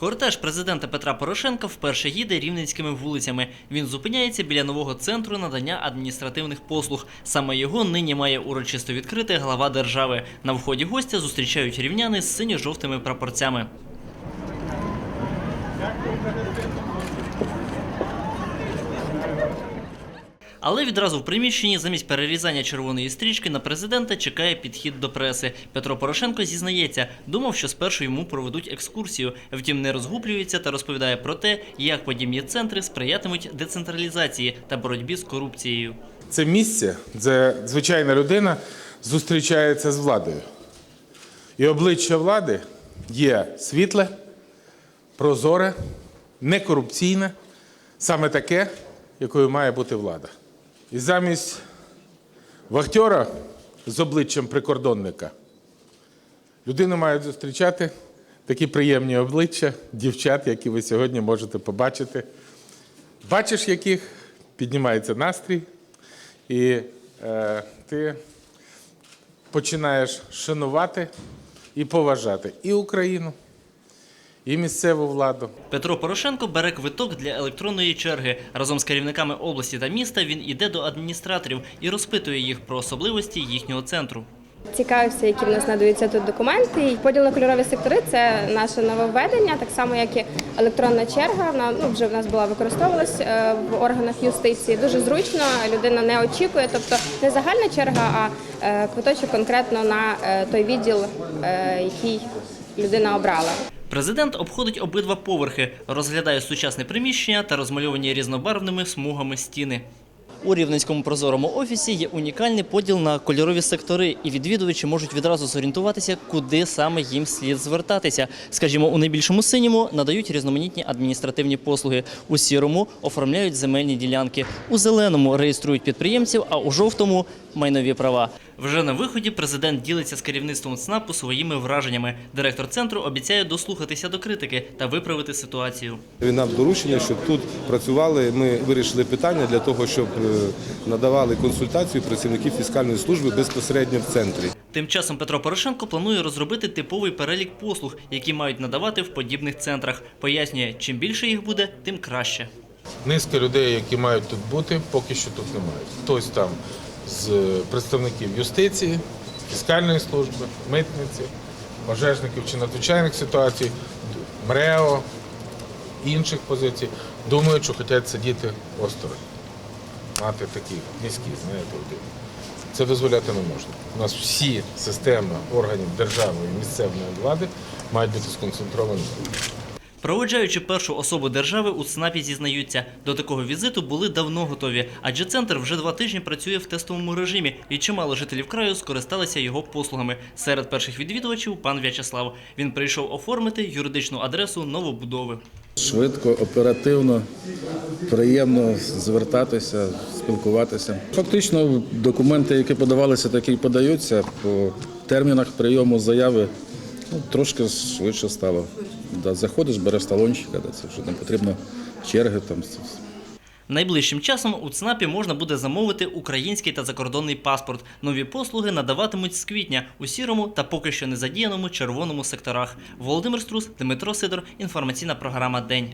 Кортеж президента Петра Порошенка вперше їде рівненськими вулицями. Він зупиняється біля нового центру надання адміністративних послуг. Саме його нині має урочисто відкрити глава держави. На вході гостя зустрічають рівняни з синьо-жовтими прапорцями. Але відразу в приміщенні замість перерізання червоної стрічки на президента чекає підхід до преси. Петро Порошенко зізнається, думав, що спершу йому проведуть екскурсію. Втім, не розгублюється та розповідає про те, як подібні центри сприятимуть децентралізації та боротьбі з корупцією. Це місце, де звичайна людина зустрічається з владою. І обличчя влади є світле, прозоре, некорупційне, саме таке, якою має бути влада. І замість вахтера з обличчям прикордонника людину мають зустрічати такі приємні обличчя дівчат, які ви сьогодні можете побачити. Бачиш, яких піднімається настрій, і е, ти починаєш шанувати і поважати і Україну, і місцеву владу. Петро Порошенко бере квиток для електронної черги. Разом з керівниками області та міста він іде до адміністраторів і розпитує їх про особливості їхнього центру. Цікавився, які в нас надаються тут документи. І поділ на кольорові сектори це наше нововведення, так само як і електронна черга. Вона ну, вже в нас була використовувалась е, в органах юстиції. Дуже зручно, людина не очікує, тобто не загальна черга, а е, квиточок конкретно на е, той відділ, який людина обрала. Президент обходить обидва поверхи, розглядає сучасне приміщення та розмальовані різнобарвними смугами стіни. У рівненському прозорому офісі є унікальний поділ на кольорові сектори, і відвідувачі можуть відразу зорієнтуватися, куди саме їм слід звертатися. Скажімо, у найбільшому синьому надають різноманітні адміністративні послуги. У сірому оформляють земельні ділянки, у зеленому реєструють підприємців, а у жовтому майнові права. Вже на виході президент ділиться з керівництвом ЦНАПу своїми враженнями. Директор центру обіцяє дослухатися до критики та виправити ситуацію. Він нам доручення, щоб тут працювали. Ми вирішили питання для того, щоб надавали консультацію працівників фіскальної служби безпосередньо в центрі. Тим часом Петро Порошенко планує розробити типовий перелік послуг, які мають надавати в подібних центрах. Пояснює, чим більше їх буде, тим краще. Низка людей, які мають тут бути, поки що тут немає. Хтось там з представників юстиції, фіскальної служби, митниці, пожежників чи надзвичайних ситуацій, МРЕО, інших позицій, думають, що хочуть сидіти осторонь, мати такі низькі, знаєте, один. Це дозволяти не можна. У нас всі системи органів державної і місцевої влади мають бути сконцентровані. Проводжаючи першу особу держави, у ЦНАПі зізнаються, до такого візиту були давно готові, адже центр вже два тижні працює в тестовому режимі, і чимало жителів краю скористалися його послугами. Серед перших відвідувачів пан В'ячеслав. Він прийшов оформити юридичну адресу новобудови. Швидко, оперативно, приємно звертатися, спілкуватися. Фактично, документи, які подавалися, такі подаються. По термінах прийому заяви ну, трошки швидше стало. Да, заходиш, береш талончика, да, це вже не потрібно черги. Там. Найближчим часом у ЦНАПі можна буде замовити український та закордонний паспорт. Нові послуги надаватимуть з квітня у сірому та поки що не задіяному червоному секторах. Володимир Струс, Дмитро Сидор. Інформаційна програма День.